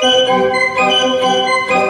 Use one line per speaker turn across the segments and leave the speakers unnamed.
Thank you.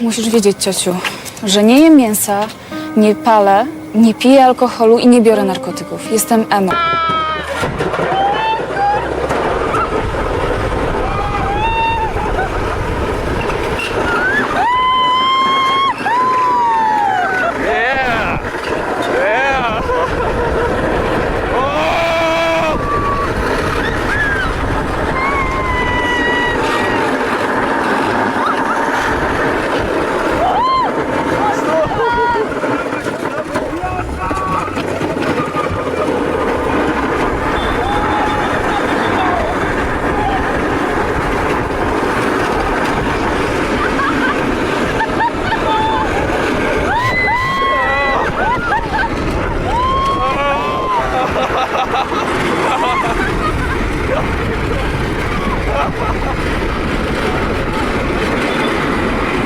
Musisz wiedzieć, ciociu, że nie jem mięsa, nie palę, nie piję alkoholu i nie biorę narkotyków. Jestem emo.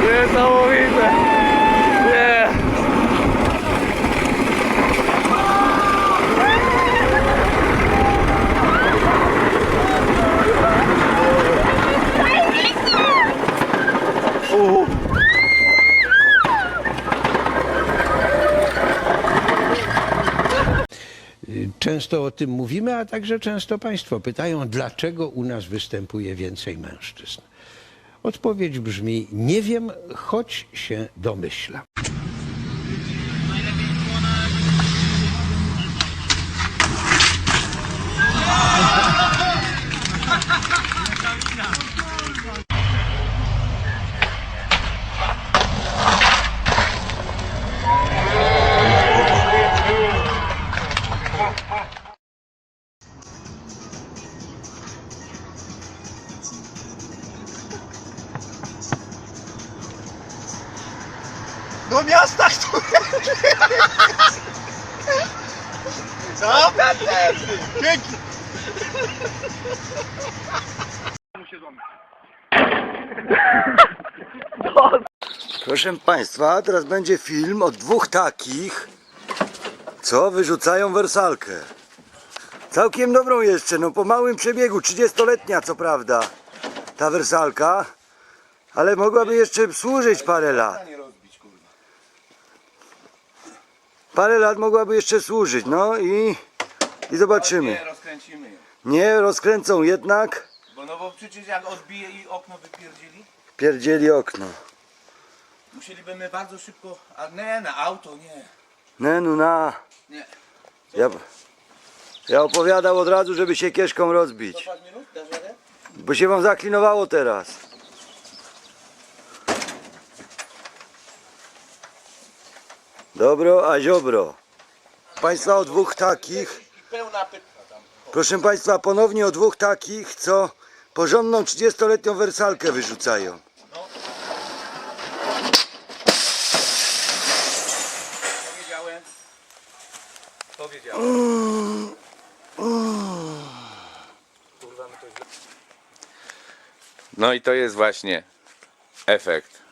Niesamowite! Nie!
Często o tym mówimy, a także często Państwo pytają, dlaczego u nas występuje więcej mężczyzn. Odpowiedź brzmi: Nie wiem, choć się domyślam.
Do miasta, które... Co? Dzięki!
Proszę Państwa, teraz będzie film o dwóch takich, co wyrzucają wersalkę. Całkiem dobrą jeszcze, no po małym przebiegu, 30-letnia co prawda, ta wersalka, ale mogłaby jeszcze służyć parę lat. Parę lat mogłaby jeszcze służyć, no i, i zobaczymy.
Nie, rozkręcimy ją.
Nie rozkręcą jednak,
Bo no bo przecież jak odbije i okno wypierdzieli,
pierdzieli okno.
musielibyśmy bardzo szybko... A nie, na auto, nie.
Nie, no na.
Nie.
Ja, ja opowiadał od razu, żeby się kieszką rozbić.
Minut? Dasz radę?
Bo się wam zaklinowało teraz. Dobro, a ziobro. Państwa o dwóch takich, proszę Państwa, ponownie o dwóch takich, co porządną 30-letnią wersalkę wyrzucają.
Powiedziałem. Powiedziałem.
No i to jest właśnie efekt.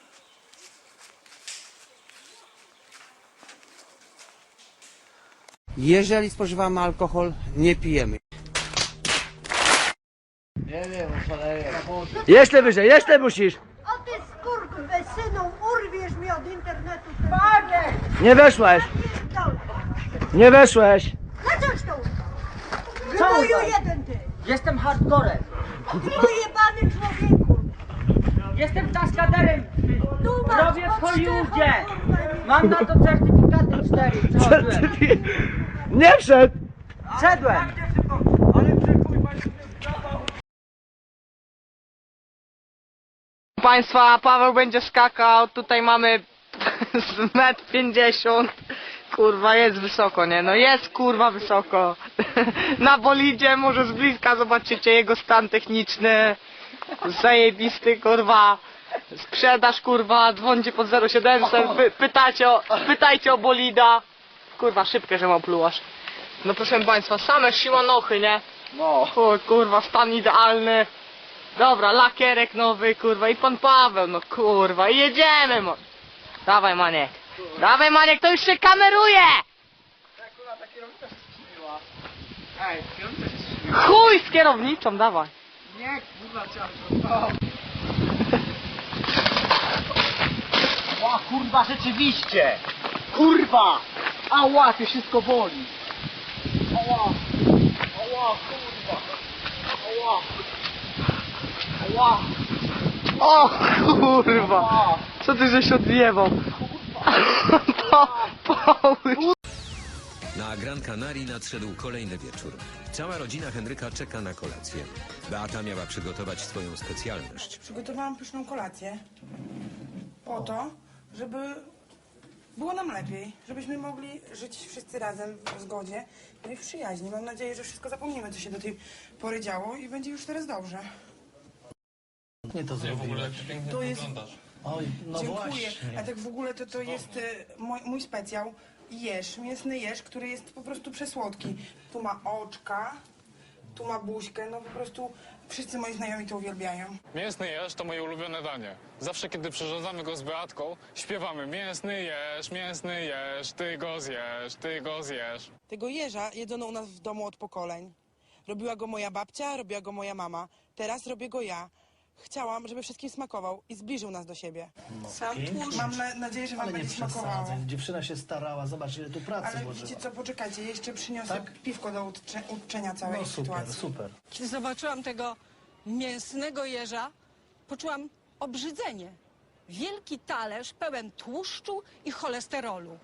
Jeżeli spożywamy alkohol, nie pijemy.
Jeszcze wyżej, jeszcze musisz.
O ty skurwysynu, urwiesz mi od internetu. Panie!
Nie weszłeś, nie weszłeś.
Dlaczego to Gnoju jeden ty!
Jestem hardcorem.
Pojebany człowieku!
Jestem kaskaderem. Robię w
od
Hollywoodzie.
sztychu, kurwa,
Mam na to certyfikaty 4. Przechodziłem.
Nie wszedł.
Szedłem. Państwa, Paweł będzie skakał. Tutaj mamy z metr 50. Kurwa, jest wysoko, nie? No jest kurwa wysoko. Na bolidzie może z bliska zobaczycie jego stan techniczny. Zajebisty, kurwa. Sprzedaż kurwa, dzwońcie pod 0700, py, pytajcie o, pytajcie o bolida. Kurwa, szybkę, że mam plułasz. No proszę państwa, same siłanochy, nie? No. O, kurwa, stan idealny. Dobra, lakierek nowy, kurwa, i pan Paweł, no kurwa, i jedziemy, mo. Dawaj, Maniek. Dawaj, Maniek, to już się kameruje! Chuj z kierownicą, dawaj.
O kurwa, rzeczywiście! Kurwa! Ała, to wszystko boli! Ała! Ała, kurwa! Ała! Ała!
O kurwa! Co ty żeś odjebał? Po, Paul.
Na Gran Canaria nadszedł kolejny wieczór. Cała rodzina Henryka czeka na kolację. Beata miała przygotować swoją specjalność.
Przygotowałam pyszną kolację po to, żeby było nam lepiej, żebyśmy mogli żyć wszyscy razem w zgodzie no i w przyjaźni. Mam nadzieję, że wszystko zapomnimy, co się do tej pory działo i będzie już teraz dobrze.
Nie to zrobiłeś.
To jest...
Oj, no
Dziękuję.
właśnie.
A tak w ogóle to, to jest e, mój, mój specjał jeż, mięsny jeż, który jest po prostu przesłodki. Tu ma oczka, tu ma buźkę, no po prostu wszyscy moi znajomi to uwielbiają.
Mięsny jeż to moje ulubione danie. Zawsze, kiedy przyrządzamy go z Beatką, śpiewamy mięsny jeż, mięsny jeż, ty go zjesz, ty go zjesz.
Tego jeża jedzono u nas w domu od pokoleń. Robiła go moja babcia, robiła go moja mama. Teraz robię go ja. Chciałam, żeby wszystkim smakował i zbliżył nas do siebie. Sam tłuszcz. Mam na, nadzieję, że wam
Ale nie
będzie smakowało.
przesadzaj. Dziewczyna się starała, zobacz ile tu pracy
Ale
włożyła.
wiecie co, poczekajcie, jeszcze przyniosę
Tak?
piwko do uczcze, uczczenia całej
No super,
sytuacji.
super.
Kiedy zobaczyłam tego mięsnego jeża, poczułam obrzydzenie. Wielki talerz pełen tłuszczu i cholesterolu.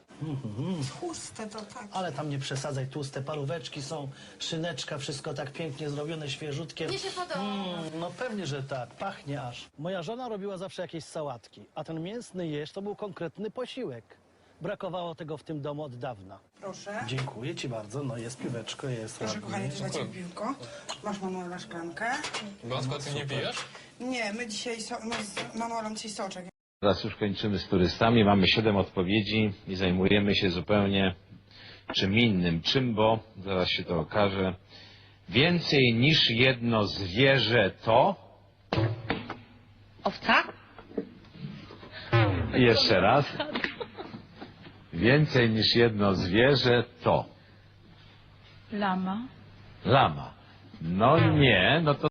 Tłuste to tak.
Ale tam nie przesadzaj, tłuste paróweczki są, szyneczka, wszystko tak pięknie zrobione, świeżutkie.
Mnie się podoba.
Mm, no pewnie, że tak, pachnie aż. Moja żona robiła zawsze jakieś sałatki, a ten mięsny jeż to był konkretny posiłek. Brakowało tego w tym domu od dawna.
Proszę.
Dziękuję ci bardzo, no jest piweczko, jest
Proszę
ładnie.
kochanie, też dla ciebie piwko. Masz Manuela szklankę.
Beatka, ty nie pijesz?
Nie, my dzisiaj, so, my z Manuelem dzisiaj soczek.
Teraz już kończymy z turystami. Mamy siedem odpowiedzi i zajmujemy się zupełnie czym innym. Czym, bo zaraz się to okaże. Więcej niż jedno zwierzę to.
Owca?
Jeszcze raz. Więcej niż jedno zwierzę to.
Lama.
Lama. No nie, no to